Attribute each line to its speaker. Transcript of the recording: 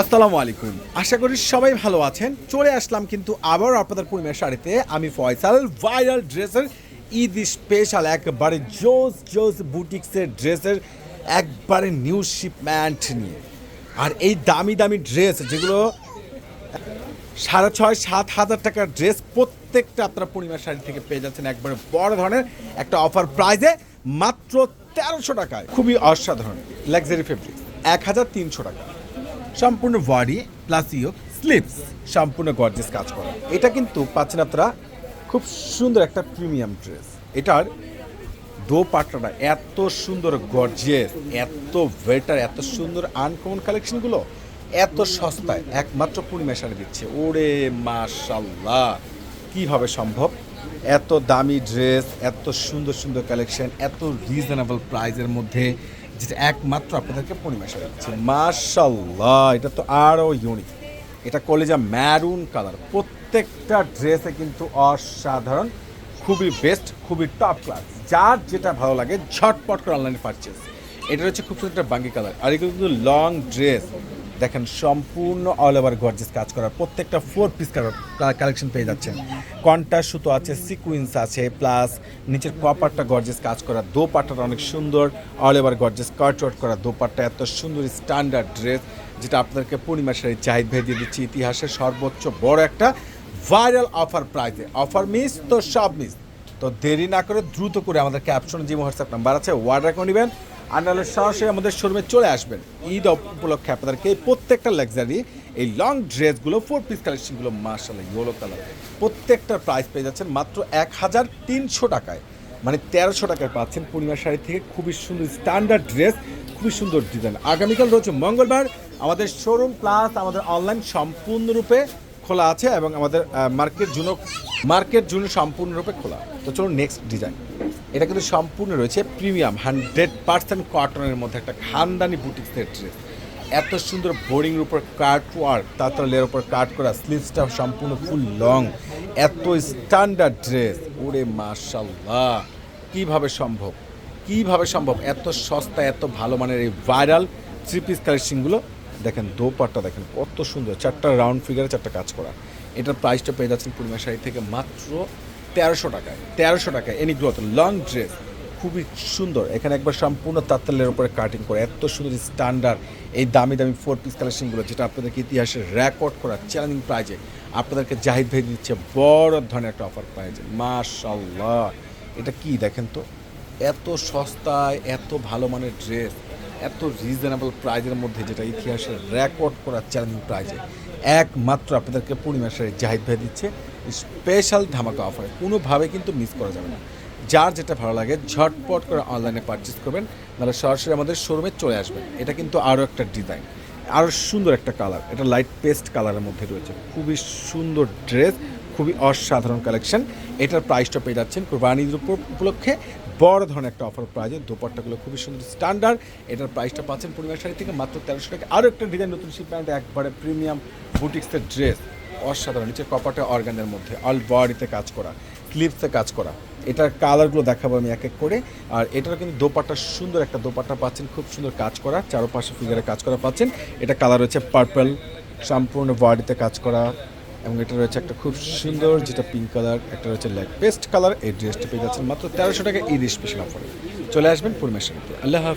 Speaker 1: আসসালামু আলাইকুম। আশা করি সবাই ভালো আছেন। চলে আসলাম কিন্তু আবার আপনাদের পরিমাণ শাড়িতে। আমি ফয়সাল ভাইরাল ড্রেসের ঈদ স্পেশাল একবারে জোস জোস বুটিক্সের ড্রেসের একবারে নিউ শিপমেন্ট নিয়ে। আর এই দামি দামি ড্রেস যেগুলো, সাড়ে ছয়, সাত হাজার টাকার ড্রেস প্রত্যেকটা আপনারা পূর্ণিমা শাড়ি থেকে পেয়ে যাচ্ছেন একবারে বড় ধরনের একটা অফার প্রাইজে মাত্র তেরোশো টাকায়। খুবই অসাধারণ লাক্সারি ফেব্রিক এক হাজার তিনশো টাকা। সম্পূর্ণ বডি প্লাস ইয়োক স্লিপস সম্পূর্ণ গর্জেস কাজ করা। এটা কিন্তু পাচ্ছেন আপনারা খুব সুন্দর একটা প্রিমিয়াম ড্রেস এটার দো পাট্টাটা এত সুন্দর গর্জিয়াস এত বেটার এত সুন্দর আনকমন কালেকশনগুলো এত সস্তায় একমাত্র পূর্ণিমা শাড়ি দিচ্ছে। ওরে মাশাল্লাহ কীভাবে সম্ভব? এত দামি ড্রেস এত সুন্দর সুন্দর কালেকশন এত রিজনেবল প্রাইজের মধ্যে যেটা একমাত্র আপনাদেরকে পূর্ণিমা শাড়ি দিচ্ছে মার্শাল্লাহ এটা তো আরও ইউনিক এটা কলেজা ম্যারুন কালার প্রত্যেকটা ড্রেসে কিন্তু অসাধারণ, খুবই বেস্ট খুবই টপ ক্লাস যার যেটা ভালো লাগে, ঝটপট করে অনলাইনে পারচেস এটা হচ্ছে খুব সুন্দর একটা বাঙ্গি কালার আর এগুলো কিন্তু লং ড্রেস দেখেন, সম্পূর্ণ অল ওভার গর্জেস কাজ করা প্রত্যেকটা ফোর পিস কালেকশন পেয়ে যাচ্ছেন। কন্টা সুতো আছে সিকুইন্স আছে প্লাস নিচের কপারটা গর্জেস কাজ করা, দোপাট্টাটা অনেক সুন্দর all over gorgeous cut out করা দোপাট্টা, এত সুন্দর স্ট্যান্ডার্ড ড্রেস যেটা আপনাদেরকে পূর্ণিমা শাড়ি জাহিদ ভাই দিয়ে দিচ্ছি। ইতিহাসের সর্বোচ্চ বড় একটা ভাইরাল অফার প্রাইজে অফার মিস তো সব মিস তো দেরি না করে দ্রুত করে আমাদের ক্যাপশন যে হোয়াটসঅ্যাপ নাম্বার আছে ওয়ার্ডার করে নেবেন। নাহলে সরাসরি আমাদের শোরুমে চলে আসবেন। ঈদ উপলক্ষে আপনাদেরকে প্রত্যেকটা লাক্সারি এই লং ড্রেসগুলো ফোর পিস কালেকশনগুলো মার্শাল ইয়েলো কালার প্রত্যেকটার প্রাইস পেয়ে যাচ্ছেন মাত্র এক হাজার তিনশো টাকায়। মানে তেরোশো টাকায় পাচ্ছেন পূর্ণিমা শাড়ি থেকে। খুবই সুন্দর স্ট্যান্ডার্ড ড্রেস খুবই সুন্দর ডিজাইন আগামীকাল রয়েছে মঙ্গলবার আমাদের শোরুম প্লাস আমাদের অনলাইন সম্পূর্ণরূপে খোলা আছে এবং আমাদের মার্কেট জুনো মার্কেট জুনো সম্পূর্ণরূপে খোলা। তো চলুন নেক্সট ডিজাইন এটা কিন্তু সম্পূর্ণ রয়েছে প্রিমিয়াম হান্ড্রেড পার্সেন্ট কটনের মধ্যে একটা খানদানি বুটিক্সের ড্রেস এত সুন্দর বোরিংয়ের উপর কাট ওয়ার্ক তাঁতলের উপর কাট করা স্লিভসটা সম্পূর্ণ ফুল লং এত স্ট্যান্ডার্ড ড্রেস ওরে মাশাল্লাহ কীভাবে সম্ভব? কীভাবে সম্ভব? এত সস্তা, এত ভালো মানের এই ভাইরাল থ্রি পিস কালেকশনগুলো দেখেন দোপাট্টা, দেখেন কত সুন্দর, চারটা রাউন্ড ফিগারে চারটা কাজ করা। এটার প্রাইসটা পেয়ে যাচ্ছেন পূর্ণিমা শাড়ি থেকে মাত্র তেরোশো টাকায় তেরোশো টাকায় এনি গ্রোথ লং ড্রেস খুবই সুন্দর। এখানে একবার সম্পূর্ণ তাত্তালের উপরে কাটিং করে, এত সুন্দর স্ট্যান্ডার্ড এই দামি দামি ফোর পিস কালেকশনগুলো যেটা আপনাদেরকে ইতিহাসে রেকর্ড করা চ্যালেঞ্জিং প্রাইজে আপনাদেরকে জাহিদ ভাই দিচ্ছে, বড় ধরনের একটা অফার প্রাইজে মাশাল্লাহ এটা কি দেখেন তো? এত সস্তায়, এত ভালো মানের ড্রেস এত রিজনেবল প্রাইজের মধ্যে যেটা ইতিহাসে রেকর্ড করা চ্যালেঞ্জিং প্রাইজে একমাত্র আপনাদেরকে পূর্ণিমা জাহিদ ভাই দিচ্ছে। স্পেশাল ধামাকা অফারে কোনোভাবে কিন্তু মিস করা যাবে না। যার যেটা ভালো লাগে, ঝটপট করে অনলাইনে পারচেস করবেন, নাহলে সরাসরি আমাদের শোরুমে চলে আসবেন। এটা কিন্তু আরও একটা ডিজাইন আরও সুন্দর একটা কালার এটা লাইট পেস্ট কালারের মধ্যে রয়েছে। খুবই সুন্দর ড্রেস খুবই অসাধারণ কালেকশন এটার প্রাইসটা পেয়ে যাচ্ছেন কোরবানির উপলক্ষে। বড় ধরনের একটা অফার প্রাইজে দোপাট্টাগুলো খুবই সুন্দর স্ট্যান্ডার্ড এটার প্রাইসটা পাচ্ছেন পরিবার শাড়ি থেকে মাত্র তেরোশো টাকা। আরও একটা ডিজাইন নতুন শিপমেন্ট একবারে প্রিমিয়াম বুটিক্সের ড্রেস অসাধারণ। নিচে কপাটে অর্গানের মধ্যে। অল বডিতে কাজ করা। ক্লিপসে কাজ করা। এটার কালারগুলো দেখাবো আমি এক এক করে। আর এটারও কিন্তু দোপাট্টা সুন্দর একটা দোপাট্টা পাচ্ছেন। খুব সুন্দর কাজ করা। চারোপাশে ফিগারে কাজ করা পাচ্ছেন। এটা কালার হচ্ছে পার্পল সম্পূর্ণ বডিতে কাজ করা। এবং এটা রয়েছে একটা খুব সুন্দর যেটা পিঙ্ক কালার একটা রয়েছে ল্যাক বেস্ট কালার এই ড্রেসটা পেয়ে যাচ্ছেন মাত্র তেরোশো টাকা ঈদ স্পেশাল অফারে চলে আসবেন পূর্ণেশ্বরীতে আল্লাহ হাফিজ।